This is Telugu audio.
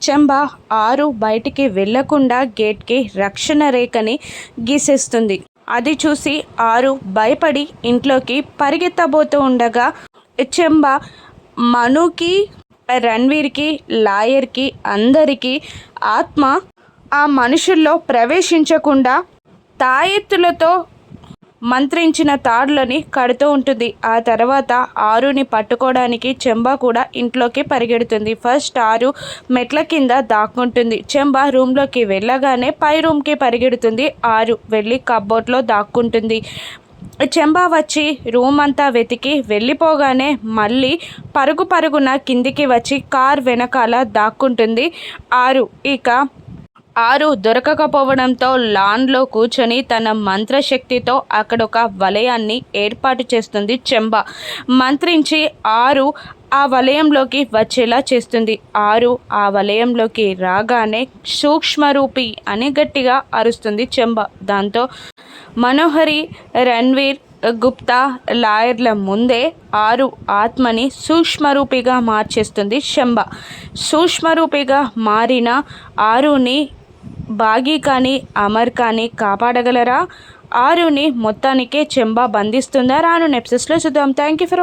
చెంబ ఆరు బయటికి వెళ్ళకుండా గేట్కి రక్షణ రేఖని గీసేస్తుంది. అది చూసి ఆరు భయపడి ఇంట్లోకి పరిగెత్తబోతూ ఉండగా చెంబ మనుకి రణ్వీర్కి లాయర్కి అందరికీ ఆత్మ ఆ మనుషుల్లో ప్రవేశించకుండా తాయెత్తులతో మంత్రించిన తాడులని కడుతూ ఉంటుంది. ఆ తర్వాత ఆరుని పట్టుకోవడానికి చెంబ కూడా ఇంట్లోకి పరిగెడుతుంది. ఫస్ట్ ఆరు మెట్ల కింద దాక్కుంటుంది. చెంబ రూమ్లోకి వెళ్ళగానే పై రూమ్కి పరిగెడుతుంది. ఆరు వెళ్ళి కబ్బోర్డ్లో దాక్కుంటుంది. చెంబ వచ్చి రూమ్ అంతా వెతికి వెళ్ళిపోగానే మళ్ళీ పరుగు పరుగున కిందికి వచ్చి కార్ వెనకాల దాక్కుంటుంది. ఆరు ఇక ఆరు దొరకకపోవడంతో లాన్లో కూర్చొని తన మంత్రశక్తితో అక్కడ ఒక వలయాన్ని ఏర్పాటు చేస్తుంది చెంబ. మంత్రించి ఆరు ఆ వలయంలోకి వచ్చేలా చేస్తుంది. ఆరు ఆ వలయంలోకి రాగానే సూక్ష్మరూపి అని గట్టిగా అరుస్తుంది చెంబ. దాంతో మనోహరి రణ్వీర్ గుప్తా లాయర్ల ముందే ఆరు ఆత్మని సూక్ష్మరూపిగా మార్చేస్తుంది శంబ సూక్ష్మరూపిగా మారిన ఆరుని బాగీ కానీ అమర్ కానీ కాపాడగలరా? ఆరుని మొత్తానికే చెంబా బంధిస్తుందా? రాను నెప్సెస్లో చూద్దాం. Thank you for